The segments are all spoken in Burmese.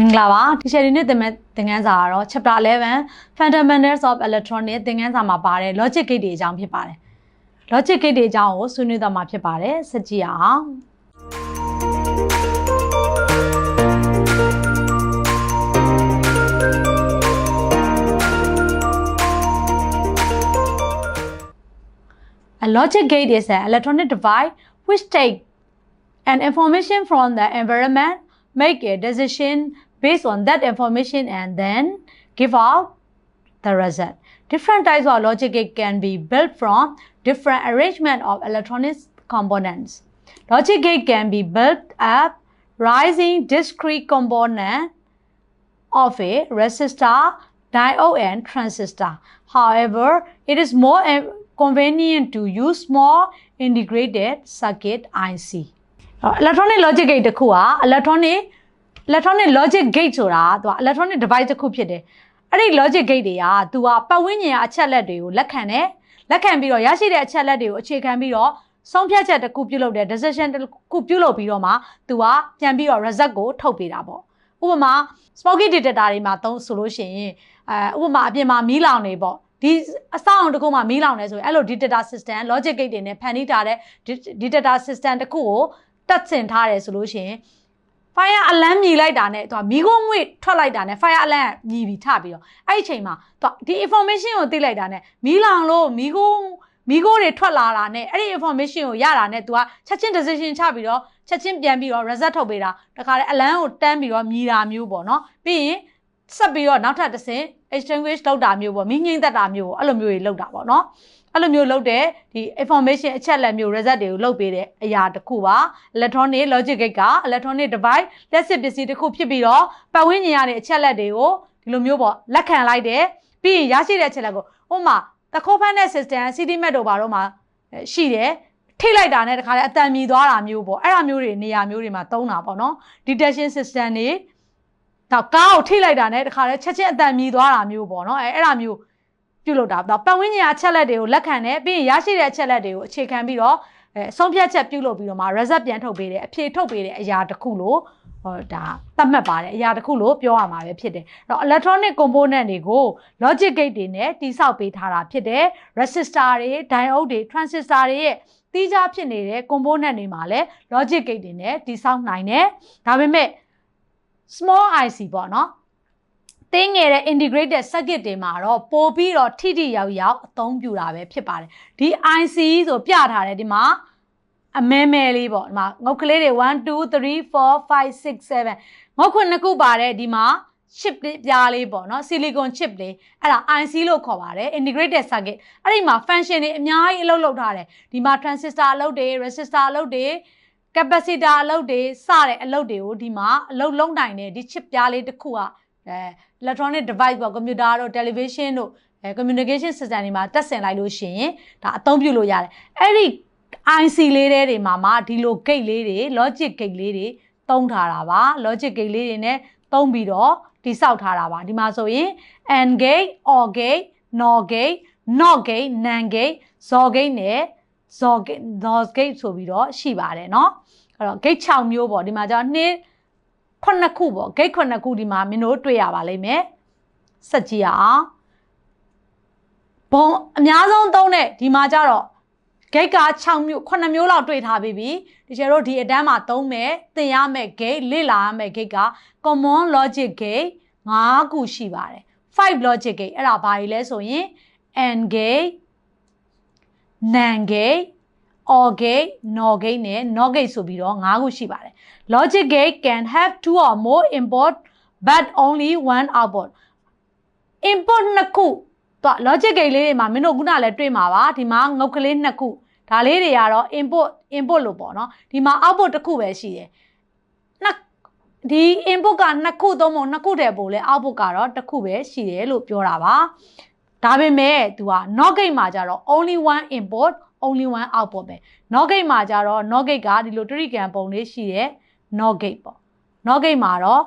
မင်္ဂလာပါဒီချက်ဒီနေ့သင်မဲ့သင်ခန်းစာကတော့ chapter 11 fundamentals of electronic သင်ခန်းစာမှာပါတဲ့ logic gate တွေအကြောင်းဖြစ်ပါတယ် logic gate တွေအကြောင်းကိုဆွေးနွေးသွားမှာဖြစ်ပါတယ်စကြည့်အောင် A logic gate is an electronic device which take an information from the environment, make a decision based on that information and then give out the result. Different types of logic gate can be built from different arrangement of electronic components. Logic gate can be built up rising discrete component of a resistor, diode and transistor. However, it is more eh, convenient to use small integrated circuit IC. အော် electronic logic gate တစ်ခုက electronic electronic logic gate ဆိုတာသူက electronic device တစ်ခုဖြစ်တယ်။အဲ့ဒီ logic gate တွေကသူကပတ်ဝန်းကျင်အချက်လက်တွေကိုလက်ခံတယ်။လက်ခံပြီးတော့ရရှိတဲ့အချက်လက်တွေကိုအခြေခံပြီးတော့ဆုံးဖြတ်ချက်တစ်ခုပြုလုပ်တယ် decision တစ်ခုပြုလုပ်ပြီးတော့မှသူကပြန်ပြီးတော့ result ကိုထုတ်ပေးတာပေါ့။ဥပမာ smoky detector တွေမှာသုံးဆိုလို့ရှိရင်အဲဥပမာအပြင်မှာမီးလောင်နေပေါ့ဒီအဆောင့်တစ်ခုမှမီးလောင်နေဆိုရင်အဲ့လို detector system logic gate တွေနဲ့ဖန်တီးထားတဲ့ detector system တစ်ခုကိုတက်ဆင်ထားတယ်ဆိုလို့ရှိရင် fire alarm မြည်လိုက်တာနဲ့သူကမီးခိုးငွေ့ထွက်လိုက်တာနဲ့ fire alarm မြည်ပြီးထပြီးတော့အဲ့ဒီအချိန်မှာသူကဒီ information ကိုသိလိုက်တာနဲ့မီးလောင်လို့မီးခိုးမီးခိုးတွေထွက်လာတာနဲ့အဲ့ဒီ information ကိုရတာနဲ့ तू ကချက်ချင်း decision ချပြီးတော့ချက်ချင်းပြန်ပြီးတော့ result ထုတ်ပေးတာတခါလေ alarm ကိုတန်းပြီးတော့မြည်တာမျိုးပေါ့နော်ပြီးရင် ဆက်ပြီးတော့နောက်ထပ်တစ်ဆင့် extinguish လုပ်တာမျိုးပေါ့မီးငိမ့်သက်တာမျိုးပေါ့အဲ့လိုမျိုးတွေလုပ်တာပေါ့နော်အဲ့လိုမျိုးလုပ်တဲ့ဒီ information အချက်အလက်မျိုး result တွေကိုလုပ်ပေးတဲ့အရာတစ်ခုပါ electronic logic gate က electronic device လက်စစ်ပစ္စည်းတစ်ခုဖြစ်ပြီးတော့ပတ်ဝန်းကျင်ရတဲ့အချက်အလက်တွေကိုဒီလိုမျိုးပေါ့လက်ခံလိုက်တယ်ပြီးရင်ရရှိတဲ့အချက်အလက်ကိုဥပမာတခိုးဖမ်းတဲ့ system CD mat တို့ဘာတော့မှရှိတယ်ထိလိုက်တာနဲ့တခါလေအတန်မြည်သွားတာမျိုးပေါ့အဲ့ဒါမျိုးတွေနေရာမျိုးတွေမှာသုံးတာပေါ့နော် detection system တွေ တော့ကားကိုထိလိုက်တာနဲ့တခါလေချက်ချင်းအတန်မြည်သွားတာမျိုးပေါ့နော်အဲအဲ့ဒါမျိုးပြုလုပ်တာတော့ပတ်ဝန်းကျင်အချက်လက်တွေကိုလက်ခံတယ်ပြီးရင်ရရှိတဲ့အချက်လက်တွေကိုအခြေခံပြီးတော့အဲဆုံးဖြတ်ချက်ပြုလုပ်ပြီးတော့မှ result ပြန်ထုတ်ပေးတယ်အဖြေထုတ်ပေးတဲ့အရာတစ်ခုလို့ဟောဒါသတ်မှတ်ပါတယ်အရာတစ်ခုလို့ပြောရမှာပဲဖြစ်တယ်အဲ့တော့ electronic component တွေကို logic gate တွေနဲ့တိဆောက်ပေးထားတာဖြစ်တယ် resistor တွေ diode တွေ transistor တွေရဲ့တီးခြားဖြစ်နေတဲ့ component တွေမှာလည်း logic gate တွေနဲ့တိဆောက်နိုင်တယ်ဒါပေမဲ့ small IC ပေါ့နော်တင်းငယ်တဲ့ integrated circuit တွေမှာတော့ပို့ပြီးတော့ထိထိရောက်ရောက်အသုံးပြုတာပဲဖြစ်ပါတယ်ဒီ IC ဆိုပြထားတယ်ဒီမှာအမဲမဲလေးပေါ့ဒီမှာငုတ်ကလေးတွေ1 2 3 4 5 6 7ငုတ်ခွနှစ်ခုပါတယ်ဒီမှာ chip လေးပြားလေးပေါ့နော် silicon chip လေးအဲ့ဒါ IC လို့ခေါ်ပါတယ် integrated circuit အဲ့ဒီမှာ function တွေအများကြီးအလုပ်လုပ်ထားတယ်ဒီမှာ transistor အလုပ်တွေ resistor အလုပ်တွေ capacitor အလုပ်တွေစတဲ့အလုပ်တွေကိုဒီမှာအလုပ်လုံးနိုင်တဲ့ဒီ chip ပြားလေးတစ်ခုကအဲ electronic device ပေါ့ computer တို့ television တို့အဲ communication system တွေမှာတက်ဆင်လိုက်လို့ရှိရင်ဒါအသုံးပြုလို့ရတယ်အဲ့ဒီ IC လေးတွေမှာမှဒီလို gate လေးတွေ logic gate လေးတွေသုံးထားတာပါ logic gate လေးတွေ ਨੇ သုံးပြီးတော့တိဆောက်ထားတာပါဒီမှာဆိုရင် AND gate OR gate NOR gate NOT gate NAND gate XOR gate နဲ့ XOR gate NOR gate ဆိုပြီးတော့ရှိပါတယ်เนาะအဲ့တော့ gate 6မျိုးပေါ့ဒီမှာကျတော့နှစ်ခုနှစ်ခုပေါ့ gate ခုနှစ်ခုဒီမှာမင်းတို့တွေ့ရပါလိမ့်မယ်စက်ကြည့်အောင်ဘုံအများဆုံးသုံးတဲ့ဒီမှာကျတော့ gate က6မျိုး9မျိုးလောက်တွေ့ထားပြီးပြီတကယ်တော့ဒီအတန်းမှာသုံးမယ်သင်ရမယ် gate လေ့လာရမယ် gate က common logic gate 5ခုရှိပါတယ်5 logic gate အဲ့ဒါဘာကြီးလဲဆိုရင် AND gate NAND gate OR gate NOR gate နဲ့ NOT gate ဆိုပြီးတော့5ခုရှိပါတယ် logic gate can have two or more input but only one output input နှစ်ခုတော့ logic gate လေးတွေမှာမင်းတို့ခုနလည်းတွေ့မှာပါဒီမှာငုတ်ကလေးနှစ်ခုဒါလေးတွေကတော့ input input လို့ပေါ့နော်ဒီမှာ output တစ်ခုပဲရှိတယ်နှစ်ဒီ input ကနှစ်ခုသုံးပုံနှစ်ခုတည်းပို့လဲ output ကတော့တစ်ခုပဲရှိတယ်လို့ပြောတာပါ ဒါပေမဲ့ तू က not gate မှာကြတော့ only one input only one output ပဲ not gate မှာကြတော့ not gate ကဒီလိုတရိကံပုံလေးရှိတယ် not gate ပေါ့ not gate မှာတော့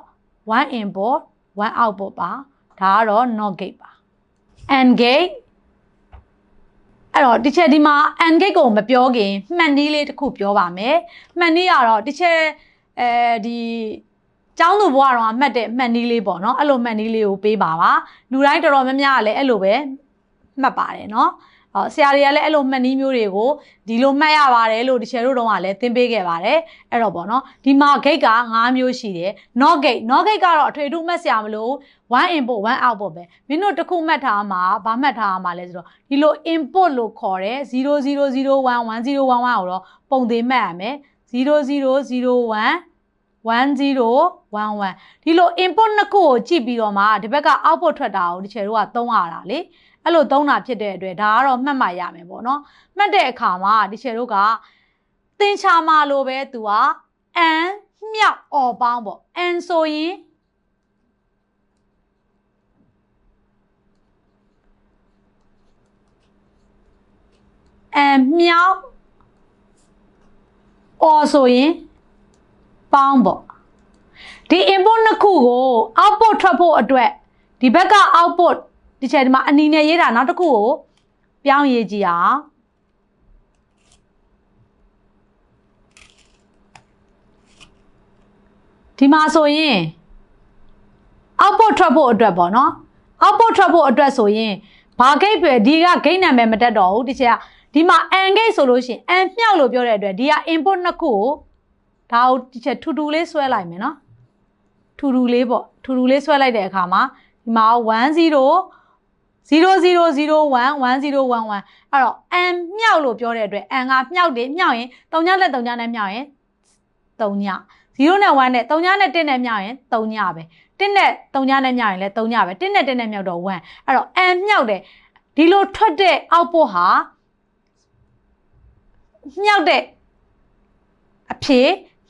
one input one output ပါဒါကတော့ not gate ပါ and gate အဲ့တော့ဒီချက်ဒီမှာ and gate ကိုမပြောခင်မှန်နည်းလေးတစ်ခုပြောပါမယ်မှန်နည်းကတော့ဒီချက်အဲဒီ ကျကျောင်းသူဘွားတော့မှတ်တဲ့မှတ်နည်းလေးပေါ့နော်အဲ့လိုမှတ်နည်းလေးကိုပေးပါပါလူတိုင်းတော်တော်များများကလည်းအဲ့လိုပဲမှတ်ပါတယ်နော်အော်ဆရာတွေကလည်းအဲ့လိုမှတ်နည်းမျိုးတွေကိုဒီလိုမှတ်ရပါတယ်လို့တချယ်တို့တော့ကလည်းသင်ပေးခဲ့ပါတယ်အဲ့တော့ပေါ့နော်ဒီမှာ gate က5မျိုးရှိတယ် not gate not gate ကတော့အထွေထူးမှတ်စရာမလို one input one output ပဲမင်းတို့တစ်ခုမှတ်ထားမှာဗာမှတ်ထားမှာလဲဆိုတော့ဒီလို input လို့ခေါ်တယ်0001 1011ကိုတော့ပုံသေးမှတ်ရမယ်0001 1011ဒီလို input နှစ်ခုကိုကြည့်ပြီးတော့မှဒီဘက်က output ထွက်တာကိုဒီချယ်တို့ကသုံးရတာလေအဲ့လိုသုံးတာဖြစ်တဲ့အတွက်ဒါကတော့မှတ်မှတ်ရမယ်ပေါ့နော်မှတ်တဲ့အခါမှာဒီချယ်တို့ကသင်္ချာမှာလိုပဲသူက n မြောက် or ပေါင်းပေါ့ n ဆိုရင် n မြောက် or ဆိုရင် ပေါင်းပေါ့ဒီ input နှစ်ခုကို output ထွက်ဖို့အတွက်ဒီဘက်က output ဒီချက်ဒီမှာအနီနဲ့ရေးတာနောက်တစ်ခုကိုပြောင်းရေးကြည့်အောင်ဒီမှာဆိုရင် output ထွက်ဖို့အတွက်ပေါ့နော် output ထွက်ဖို့အတွက်ဆိုရင်ဘာ gate ပဲဒီက gate နာမည်မတက်တော့ဘူးဒီချက်ကဒီမှာ and gate ဆိုလို့ရှိရင် and မြောက်လို့ပြောတဲ့အတွက်ဒီက input နှစ်ခုကို ဒါကိုဒီချက်ထူထူလေးဆွဲလိုက်မယ်နော်ထူထူလေးပေါ့ထူထူလေးဆွဲလိုက်တဲ့အခါမှာဒီမှာ10 0001 1011အဲ့တော့ n မြောက်လို့ပြောတဲ့အတွက် n ကမြောက်တယ်မြောက်ရင်3ညလက်3ညနဲ့မြောက်ရင်3ည0နဲ့1နဲ့3ညနဲ့1နဲ့မြောက်ရင်3ညပဲ1နဲ့3ညနဲ့မြောက်ရင်လည်း3ညပဲ1နဲ့1နဲ့မြောက်တော့1အဲ့တော့ n မြောက်တယ်ဒီလိုထွက်တဲ့ output ဟာမြောက်တဲ့အဖြေ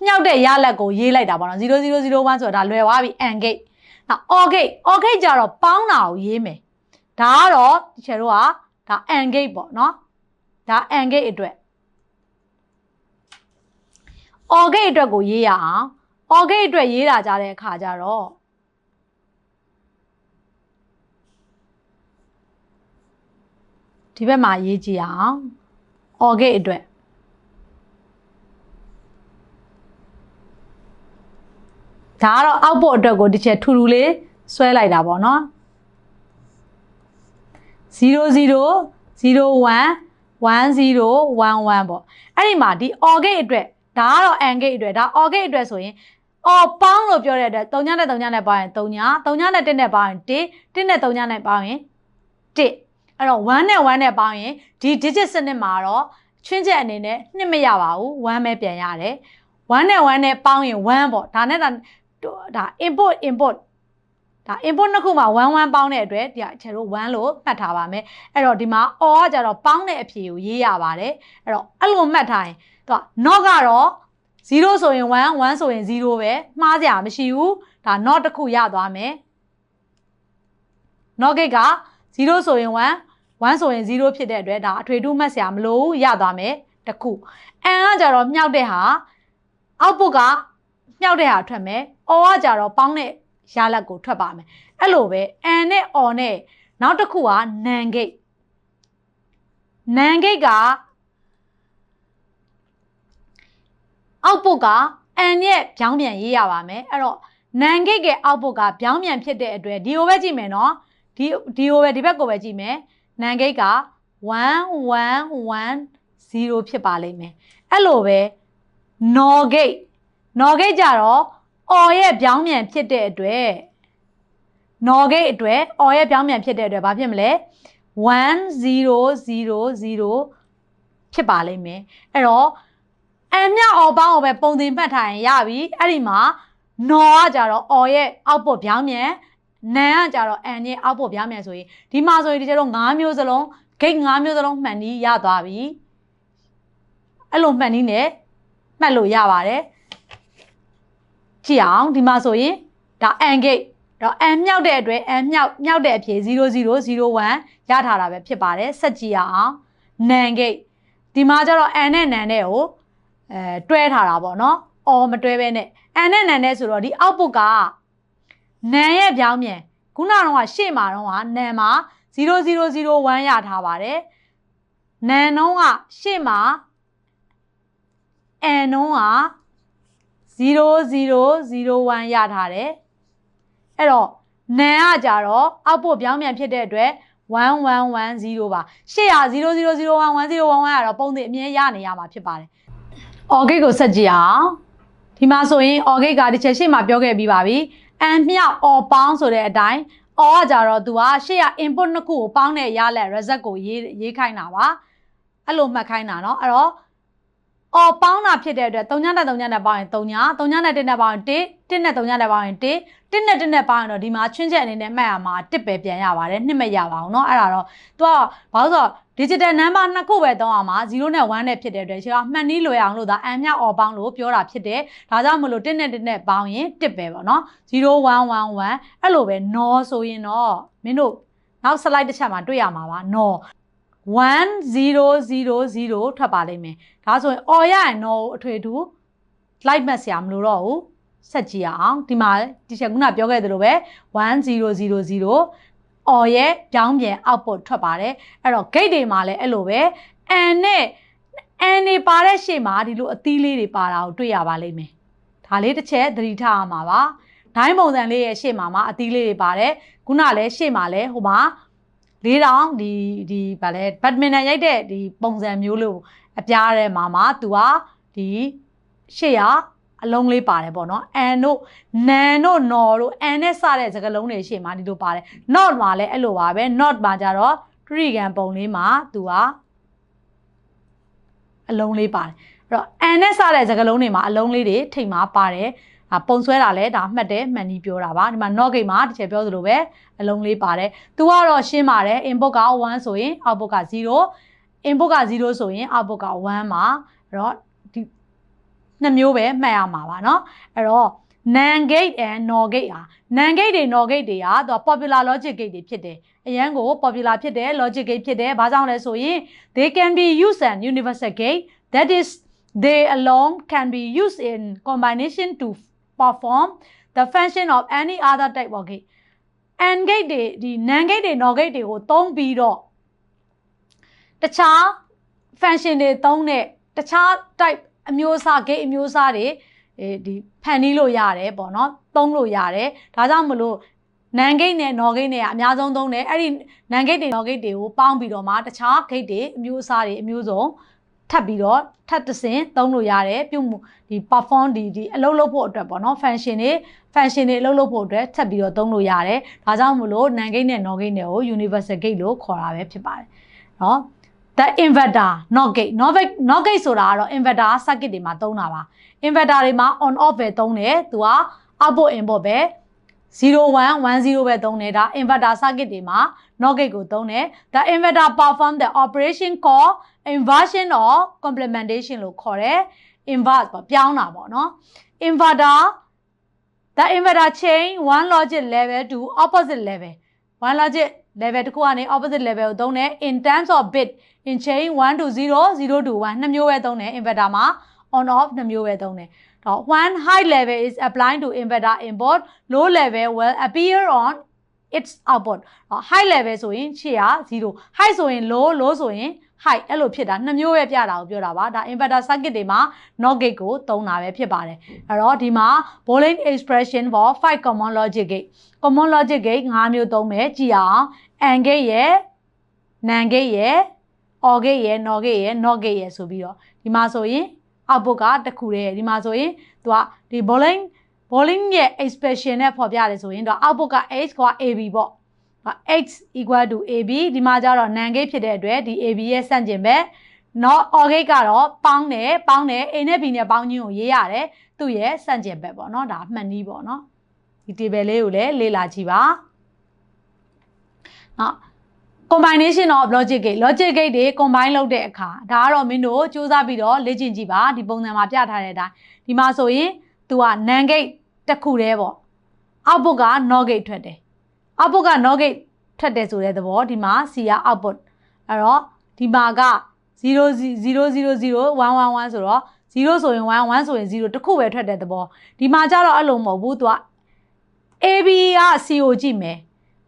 မြောက်တဲ့ရလက်ကိုရေးလိုက်တာပေါ့နော်0001ဆိုတာဒါလွယ်သွားပြီ n gate နောက် or gate or gate ကြတော့ပေါင်းတာကိုရေးမယ်ဒါကတော့ဒီချေတို့ကဒါ and gate ပေါ့နော်ဒါ and gate အတွက် or gate အတွက်ကိုရေးရအောင် or gate အတွက်ရေးတာကြတဲ့အခါကျတော့ဒီဘက်မှာရေးကြည့်အောင် or gate အတွက် ဒါကတော့အောက်ဖို့အတွက်ကိုတစ်ချက်ထူထူလေးဆွဲလိုက်တာပေါ့နော်00 01 1011ပေါ့အဲ့ဒီမှာဒီ or gate အတွက်ဒါကတော့ and gate အတွက်ဒါ or gate အတွက်ဆိုရင် or ပေါင်းလို့ပြောတဲ့အတွက်3ညနဲ့3ညနဲ့ပေါင်းရင်3ည3ညနဲ့1နဲ့ပေါင်းရင်1 1နဲ့3ညနဲ့ပေါင်းရင်1အဲ့တော့1နဲ့1နဲ့ပေါင်းရင်ဒီ digit စနစ်မှာတော့ချွင်းချက်အနေနဲ့နှစ်မရပါဘူး1ပဲပြန်ရတယ်1နဲ့1နဲ့ပေါင်းရင်1ပေါ့ဒါနဲ့ဒါ ဒါ input input ဒါ input နှစ်ခုမှာ1 1ပေါင်းတဲ့အတွက်ဒီကျွန်တော်တို့1လို့မှတ်ထားပါမယ်အဲ့တော့ဒီမှာ or ကကြတော့ပေါင်းတဲ့အဖြေကိုရေးရပါတယ်အဲ့တော့အဲ့လိုမှတ်ထားရင်သူက not ကတော့0ဆိုရင်1 1ဆိုရင်0ပဲမှားစရာမရှိဘူးဒါ not တစ်ခုရသွားမယ် not gate က0ဆိုရင်1 1ဆိုရင်0ဖြစ်တဲ့အတွက်ဒါအထွေထူးမှတ်စရာမလိုဘူးရသွားမယ်တစ်ခု n ကကြတော့မြောက်တဲ့ဟာ output က မြောက်တဲ့ဟာထွက်မယ်။ or ကကြတော့ပေါင်းတဲ့ရလတ်ကိုထွက်ပါမယ်။အဲ့လိုပဲ and နဲ့ or နဲ့နောက်တစ်ခုက nan gate nan gate ကအောက်ပုတ်က n ရဲ့ပြောင်းပြန်ရေးရပါမယ်။အဲ့တော့ nan gate ရဲ့အောက်ပုတ်ကပြောင်းပြန်ဖြစ်တဲ့အတွက်ဒီကိုပဲကြည့်မယ်နော်။ဒီဒီကိုပဲဒီဘက်ကိုပဲကြည့်မယ်။ nan gate က1110ဖြစ်ပါလိမ့်မယ်။အဲ့လိုပဲ nor gate နော်ဂိတ်ကြတော့အော်ရဲ့ပြောင်းပြန်ဖြစ်တဲ့အတွက်နော်ဂိတ်အတွက်အော်ရဲ့ပြောင်းပြန်ဖြစ်တဲ့အတွက်ဘာဖြစ်မလဲ1000ဖြစ်ပါလိမ့်မယ်အဲ့တော့အမြအော်ပေါင်းကိုပဲပုံသင်မှတ်ထားရင်ရပြီအဲ့ဒီမှာနော်ကကြတော့အော်ရဲ့အောက်ပုတ်ပြောင်းပြန်နန်ကကြတော့အန်ရဲ့အောက်ပုတ်ပြောင်းပြန်ဆိုရင်ဒီမှာဆိုရင်ဒီကျတော့၅မျိုးစလုံးဂိတ်၅မျိုးစလုံးမှန်ပြီးရသွားပြီအဲ့လိုမှန်နည်းနဲ့မှတ်လို့ရပါတယ် ကြည့်အောင်ဒီမှာဆိုရင်ဒါ n gate တော့ n မြောက်တဲ့အတွက် n မြောက်မြောက်တဲ့အဖြေ0001ရထားတာပဲဖြစ်ပါတယ်ဆက်ကြည့်အောင် nan gate ဒီမှာကျတော့ n နဲ့ nan နဲ့ကိုအဲတွဲထားတာပေါ့နော်အော်မတွဲဘဲနဲ့ n နဲ့ nan နဲ့ဆိုတော့ဒီ output က nan ရဲ့ပြောင်းပြန်ခုနကတော့ရှေ့မှာတော့က nan မှာ0001ရထားပါတယ် nan တော့ကရှေ့မှာ n တော့က 0001ရထားတယ်အဲ့တော့နန်ကကြတော့အောက်ပို့ပြောင်းပြန်ဖြစ်တဲ့အတွက်1110ပါရှေ့ရ00011011ကတော့ပုံသစ်အမြဲရနေရမှာဖြစ်ပါတယ်။ orgate ကိုဆက်ကြည့်အောင်ဒီမှာဆိုရင် orgate ကဒီချက်ရှေ့မှာပြောခဲ့ပြီးပါပြီ။ and မြောက် or ပေါင်းဆိုတဲ့အတိုင်း or ကကြတော့ तू ကရှေ့ရ input နှစ်ခုကိုပေါင်းတဲ့ရလက် result ကိုရေးရေးခိုင်းတာပါ။အဲ့လိုမှတ်ခိုင်းတာเนาะအဲ့တော့ အော်ပေါင်းတာဖြစ်တဲ့အတွက်3ညနဲ့3ညနဲ့ပေါင်းရင်3ည3ညနဲ့1နဲ့ပေါင်းရင်1 1နဲ့3ညနဲ့ပေါင်းရင်1 1နဲ့1နဲ့ပေါင်းရင်တော့ဒီမှာချွင်းချက်အနေနဲ့မှတ်ရမှာ1ပဲပြန်ရပါတယ်2မရပါဘူးเนาะအဲ့ဒါတော့ तू ကဘာလို့ဆိုတော့ digital number နှစ်ခုပဲသုံးအောင်မှာ0နဲ့1နဲ့ဖြစ်တဲ့အတွက်ကျွန်တော်မှတ်နည်းလွယ်အောင်လို့ဒါ n မြောက် or ပေါင်းလို့ပြောတာဖြစ်တယ်ဒါကြောင့်မလို့1နဲ့1နဲ့ပေါင်းရင်1ပဲပေါ့เนาะ0111အဲ့လိုပဲ no ဆိုရင်တော့မင်းတို့နောက် slide တစ်ချက်မှာတွေ့ရမှာပါ no 1000ထွက်ပါလိမ့်မယ်ဒါဆိုရင် or ရရင် no အထွေထူ like မှတ်စရာမလိုတော့ဘူးဆက်ကြည့်အောင်ဒီမှာဒီချက်ခုနပြောခဲ့သလိုပဲ1000 or ရဲ့ပြောင်းပြန် output ထွက်ပါတယ်အဲ့တော့ gate တွေမှာလည်းအဲ့လိုပဲ and နဲ့ and တွေပါတဲ့ရှေ့မှာဒီလိုအသီးလေးတွေပါတာကိုတွေ့ရပါလိမ့်မယ်ဒါလေးတစ်ချက်သတိထားရမှာပါဒိုင်းပုံစံလေးရဲ့ရှေ့မှာမှာအသီးလေးတွေပါတယ်ခုနလည်းရှေ့မှာလည်းဟိုမှာ လေးတောင်ဒီဒီဗာလဲဘတ်မင်တန်ရိုက်တဲ့ဒီပုံစံမျိုးလို့အပြားထဲမှာမှာသူကဒီရှေ့ကအလုံးလေးပါတယ်ပေါ့နော်အန်တို့နန်တို့နော်တို့အန်နဲ့စတဲ့စကားလုံးတွေရှေ့မှာဒီလိုပါတယ် not မှာလည်းအဲ့လိုပါပဲ not မှာကြတော့ tree ကန်ပုံလေးမှာသူကအလုံးလေးပါတယ်အဲ့တော့အန်နဲ့စတဲ့စကားလုံးတွေမှာအလုံးလေးတွေထိတ်မှာပါတယ်အ ပုံဆွဲတာလဲဒါမှတ်တယ်မှန်ပြီးပြောတာပါဒီမှာ not gate မှာတစ်ချက်ပြောသလိုပဲအလုံးလေးပါတယ်သူကတော့ရှင်းပါတယ် input က1ဆိုရင် output က0 input က0ဆိုရင် output က1မှာအဲ့တော့ဒီနှစ်မျိုးပဲမှတ်ရမှာပါเนาะအဲ့တော့ NAND gate and NOR gate อ่ะ NAND gate တွေ NOR gate တွေကသူက popular logic gate တွေဖြစ်တယ်အရန်ကို popular ဖြစ်တယ် logic gate ဖြစ်တယ်ဘာကြောင့်လဲဆိုရင် they can be used an universal gate that is they alone can be used in combination to perform the function of any other type of gate and gate တွေဒီ NAND gate တွေ NOR gate တွေကိုသုံးပြီးတော့တခြား function တွေသုံးတဲ့တခြား type အမျိုးအစား gate အမျိုးအစားတွေအဲဒီဖန်တီးလို့ရတယ်ပေါ့နော်သုံးလို့ရတယ်ဒါကြောင့်မလို့နန်ဂိတ်နဲ့နော်ဂိတ်နဲ့အများဆုံးသုံးတယ်အဲ့ဒီနန်ဂိတ်တွေနော်ဂိတ်တွေကိုပေါင်းပြီးတော့မှတခြားဂိတ်တွေအမျိုးအစားတွေအမျိုးစုံ ထပ်ပြီးတော့ထပ်တဆင်သုံးလို့ရတယ်ပြုမှုဒီ perform ဒီဒီအလုပ်လုပ်ဖို့အတွက်ပေါ့နော် function တွေ function တွေအလုပ်လုပ်ဖို့အတွက်ထပ်ပြီးတော့သုံးလို့ရတယ်ဒါကြောင့်မလို့ NAND gate နဲ့ NOR gate တွေကို universal gate လို့ခေါ်တာပဲဖြစ်ပါတယ်เนาะ the inverter not gate not gate not gate ဆိုတာကတော့ inverter circuit တွေမှာသုံးတာပါ inverter တွေမှာ on off ပဲသုံးတယ်သူက output input ပဲ0110ပဲသုံးတယ်ဒါ inverter circuit တွေမှာ not gate ကိုသုံးတယ် the inverter perform the operation call inversion or complementation လို့ခေါ်တယ် invert ပေါ့ပြောင်းတာပေါ့နော် inverter the inverter change one logic level to opposite level one logic level တစ်ခုကနေ opposite level ကိုသုံးတယ် in terms of bit in chain 1 to 0 0 to 1နှစ်မျိုးပဲသုံးတယ် inverter မှာ on off နှစ်မျိုးပဲသုံးတယ်တော့ when high level is applied to inverter input low level will appear on its output high level ဆိုရင်ခြေက0 high ဆိုရင် low low ဆိုရင် high အဲ့လိုဖြစ်တာနှစ်မျိုးပဲပြတာကိုပြောတာပါဒါ inverter circuit တွေမှာ NOT gate ကိုသုံးတာပဲဖြစ်ပါတယ်အဲ့တော့ဒီမှာ Boolean expression for 5 common logic gate common logic gate 5မျိုးသုံးမယ်ကြည့်အောင် AND gate ရယ် NAND gate ရယ် OR gate ရယ် NOR gate ရယ် NOT gate ရယ်ဆိုပြီးတော့ဒီမှာဆိုရင် output ကတစ်ခုတည်းဒီမှာဆိုရင်သူကဒီ boolean boolean ရဲ့ expression နဲ့ဖော်ပြတယ်ဆိုရင်တော့ output က x က ab ပေါ့ x equal to ab ဒီမှာကျတော့ NAND gate ဖြစ်တဲ့အတွက်ဒီ ab ရဲ့ဆန့်ကျင်ဘက် not or gate ကတော့ပေါင်းတယ်ပေါင်းတယ် a နဲ့ b နဲ့ပေါင်းခြင်းကိုရေးရတယ်သူ့ရဲ့ဆန့်ကျင်ဘက်ပေါ့နော်ဒါမှတ်နည်းပေါ့နော်ဒီ table လေးကိုလည်းလေ့လာကြည့်ပါနော် combination of logic gate logic gate တွေ combine လုပ်တဲ့အခါဒါကတော့မင်းတို့စူးစမ်းပြီးတော့လေ့ကျင့်ကြည့်ပါဒီပုံစံမှာပြထားတဲ့အတိုင်းဒီမှာဆိုရင် तू က NAND gate တစ်ခုတည်းပေါ့ output က NOR gate ထွက်တယ် output က NOR gate ထွက်တယ်ဆိုတဲ့သဘောဒီမှာ C က output အဲ့တော့ဒီမှာက000111ဆိုတော့0ဆိုရင်1 1ဆိုရင်0တခုပဲထွက်တဲ့သဘောဒီမှာကျတော့အဲ့လိုမဟုတ်ဘူး तू က AB က C ကိုကြည့်မယ်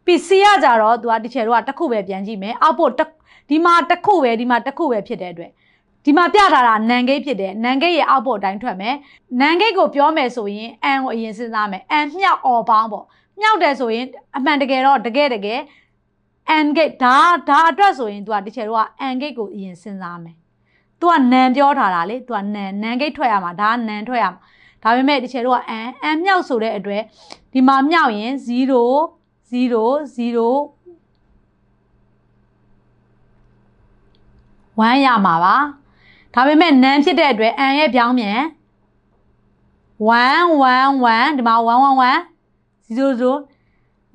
PC ကကြတော့ तू ကတချေတော့တစ်ခုပဲပြန်ကြည့်မယ် output ဒီမှာတစ်ခုပဲဒီမှာတစ်ခုပဲဖြစ်တဲ့အတွက် ဒီမှာပြထားတာနန်ဂိတ်ဖြစ်တယ်နန်ဂိတ်ရဲ့အောက်ပေါ်အတိုင်းထွက်မယ်နန်ဂိတ်ကိုပြောမယ်ဆိုရင်အန်ကိုအရင်စဉ်းစားမယ်အန်မြောက်အော်ပေါင်းပေါ့မြောက်တယ်ဆိုရင်အမှန်တကယ်တော့တကယ်တကယ်အန်ဂိတ်ဒါဒါအတွက်ဆိုရင် तू ကတချေတော့ကအန်ဂိတ်ကိုအရင်စဉ်းစားမယ်။ तू ကနန်ပြောထားတာလေ तू ကနန်နန်ဂိတ်ထွက်ရမှာဒါကနန်ထွက်ရမှာဒါပေမဲ့တချေတော့ကအန်အန်မြောက်ဆိုတဲ့အတွက်ဒီမှာမြောက်ရင်0 0 0 1ရမှာပါ ဒါပေမဲ့နန်ဖြစ်တဲ့အတွက်အန်ရဲ့ပြောင်းမြန်1 1 1ဒီမှာ1 1 1 0 0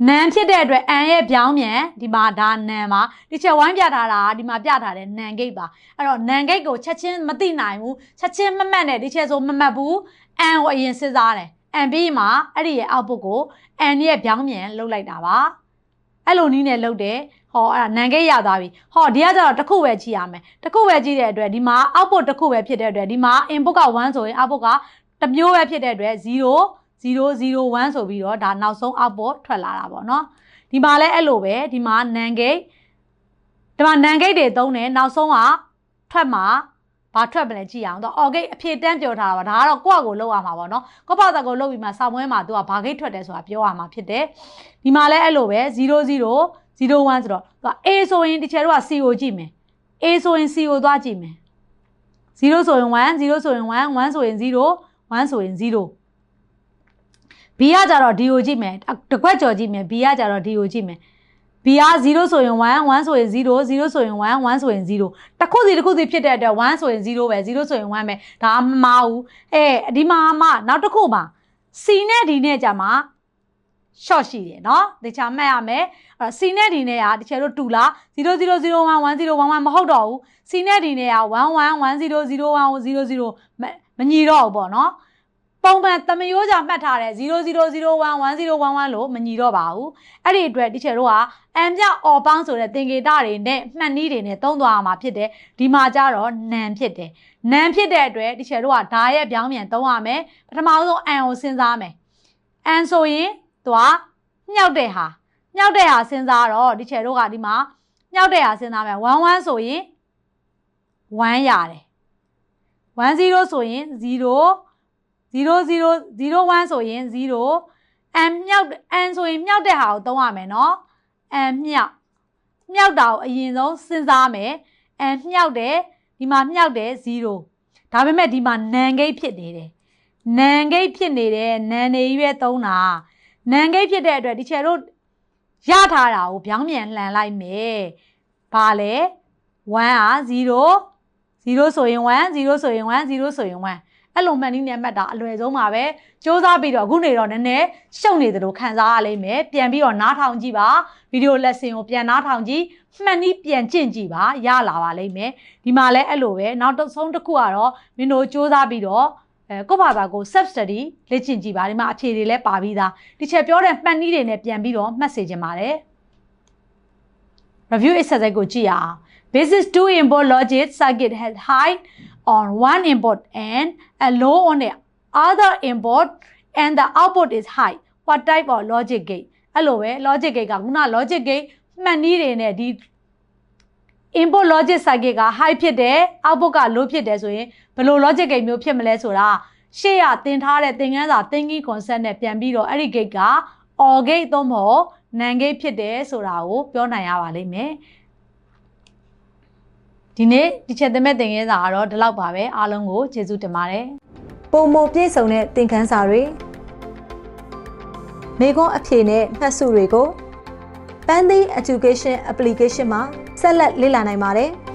နန်ဖြစ်တဲ့အတွက်အန်ရဲ့ပြောင်းမြန်ဒီမှာဒါနန်ပါဒီချက်ဝိုင်းပြထားတာဒီမှာပြထားတယ်နန်ဂိတ်ပါအဲ့တော့နန်ဂိတ်ကိုချက်ချင်းမသိနိုင်ဘူးချက်ချင်းမမှတ်နဲ့ဒီချက်ဆိုမမှတ်ဘူးအန်ကိုအရင်စဉ်းစားတယ်အန်ပြီးမှအဲ့ဒီရဲ့ output ကိုအန်ရဲ့ပြောင်းမြန်လုတ်လိုက်တာပါ အဲ့လိုနည်းနဲ့လုတ်တယ်ဟောအဲ့ဒါနန်ဂိတ်ရသွားပြီဟောဒီကကျတော့တစ်ခုပဲကြည့်ရမယ်တစ်ခုပဲကြည့်တဲ့အတွက်ဒီမှာ output တစ်ခုပဲဖြစ်တဲ့အတွက်ဒီမှာ input က1ဆိုရင် output ကတစ်မျိုးပဲဖြစ်တဲ့အတွက်0 001ဆိုပြီးတော့ဒါနောက်ဆုံး output ထွက်လာတာပေါ့နော်ဒီမှာလည်းအဲ့လိုပဲဒီမှာ NAND gate ဒီမှာ NAND gate တွေသုံးတယ်နောက်ဆုံးကထွက်မှာ ဘာထွက်မလဲကြည့်အောင်တော့ OR gate အဖြေတန်းပြောထားတာပါဒါကတော့ကိုယ့်အကိုလောက်ရမှာပေါ့နော်ကိုယ့်ဘာသာကိုလောက်ပြီးမှစောင့်မွဲမှာသူကဘာ gate ထွက်တယ်ဆိုတာပြောရမှာဖြစ်တယ်ဒီမှာလည်းအဲ့လိုပဲ00 01ဆိုတော့သူက A ဆိုရင်ဒီချေတော့က C ကိုကြည့်မယ် A ဆိုရင် C ကိုသွားကြည့်မယ်0ဆိုရင်1 0ဆိုရင်1 1ဆိုရင်0 1ဆိုရင်0 B ကကြတော့ D ကိုကြည့်မယ်တကွက်ကြော်ကြည့်မယ် B ကကြတော့ D ကိုကြည့်မယ် B က0ဆိုရင်1 1ဆိုရင်0 0ဆိုရင်1 1ဆိုရင်0တစ်ခုစီတစ်ခုစီဖြစ်တဲ့အတွက်1ဆိုရင်0ပဲ0ဆိုရင်1ပဲဒါမမဘူးအဲဒီမှာမှနောက်တစ်ခုမှာ C နဲ့ D နဲ့ကြမှာ short ရှိတယ်เนาะတခြားမှတ်ရမယ်အဲ့ C နဲ့ D နဲ့ကတခြားတို့တူလား0001 1011မဟုတ်တော့ဘူး C နဲ့ D နဲ့က11100100မမညီတော့ဘူးပေါ့เนาะ ပုံမှန်သမယိုးကြောင့်မှတ်ထားတဲ့00011011လို့မညီတော့ပါဘူးအဲ့ဒီအတွက်ဒီချေတို့ကအမ်ပြအော်ပေါင်းဆိုတဲ့သင်္ကေတတွေနဲ့မှတ်နည်းတွေနဲ့သုံးသွားရမှာဖြစ်တယ်ဒီမှာကျတော့နန်ဖြစ်တယ်နန်ဖြစ်တဲ့အတွက်ဒီချေတို့ကဓာတ်ရဲ့ပြောင်းပြန်သုံးရမယ်ပထမဆုံးအန်ကိုစဉ်းစားမယ်အန်ဆိုရင်သူကမြောက်တဲ့ဟာမြောက်တဲ့ဟာစဉ်းစားတော့ဒီချေတို့ကဒီမှာမြောက်တဲ့ဟာစဉ်းစားမယ်11ဆိုရင်1ရတယ်10ဆိုရင်0 0001ဆိုရင်0 n မြောက် n ဆိုရင်မြောက်တဲ့ဟာကိုသုံးရမယ်နော် n မြောက်မြောက်တာကိုအရင်ဆုံးစဉ်းစားမယ် n မြောက်တယ်ဒီမှာမြောက်တယ်0ဒါပေမဲ့ဒီမှာ nan gate ဖြစ်နေတယ် nan gate ဖြစ်နေတယ် nan နေရွယ်သုံးတာ nan gate ဖြစ်တဲ့အတွက်ဒီချေတို့ရထားတာကိုဗျောင်းမြန်လှန်လိုက်မယ်ဘာလဲ1က0 0ဆိုရင်1 0ဆိုရင်1 0ဆိုရင်1 အဲ့လိုမှန်နည်းနဲ့မှတ်တာအလွယ်ဆုံးပါပဲစ조사ပြီးတော့အခုနေတော့နည်းနည်းရှုပ်နေတယ်လို့ခံစားရလိမ့်မယ်ပြန်ပြီးတော့နားထောင်ကြည့်ပါဗီဒီယိုလက်ဆင်ကိုပြန်နားထောင်ကြည့်မှန်နည်းပြန်ကျင့်ကြည့်ပါရလာပါလိမ့်မယ်ဒီမှာလည်းအဲ့လိုပဲနောက်တစ်ဆုံးတစ်ခုကတော့မင်းတို့စ조사ပြီးတော့အဲကိုယ့်ဘာသာကို self study လေ့ကျင့်ကြည့်ပါဒီမှာအဖြေတွေလည်းပါပြီးသားဒီချက်ပြောတဲ့မှန်နည်းတွေနဲ့ပြန်ပြီးတော့မှတ်စေချင်ပါတယ် review exercise ကိုကြည့်ရအောင် basis 2 input logic circuit has high on one input and a low on the other input and the output is high what type of logic gate အဲ့လိုပဲ logic gate ကခုန logic gate မှတ်နည်းတွေနဲ့ဒီ input logic circuit က high ဖြစ်တယ် output က low ဖြစ်တယ်ဆိုရင်ဘယ်လို logic gate မျိုးဖြစ်မလဲဆိုတာရှေ့ရသင်ထားတဲ့သင်ခန်းစာ thinking concept နဲ့ပြန်ပြီးတော့အဲ့ဒီ gate က or gate သို့မဟုတ် nan gate ဖြစ်တယ်ဆိုတာကိုပြောနိုင်ရပါလိမ့်မယ် ဒီနေ့ဒီချက်သမဲ့သင်ခန်းစာကတော့ဒီလောက်ပါပဲအားလုံးကိုကျေးဇူးတင်ပါတယ်ပုံမပြည့်စုံတဲ့သင်ခန်းစာတွေမိခွန်းအဖြေနဲ့မှတ်စုတွေကို Pandy Education Application မှာဆက်လက်လေ့လာနိုင်ပါတယ်။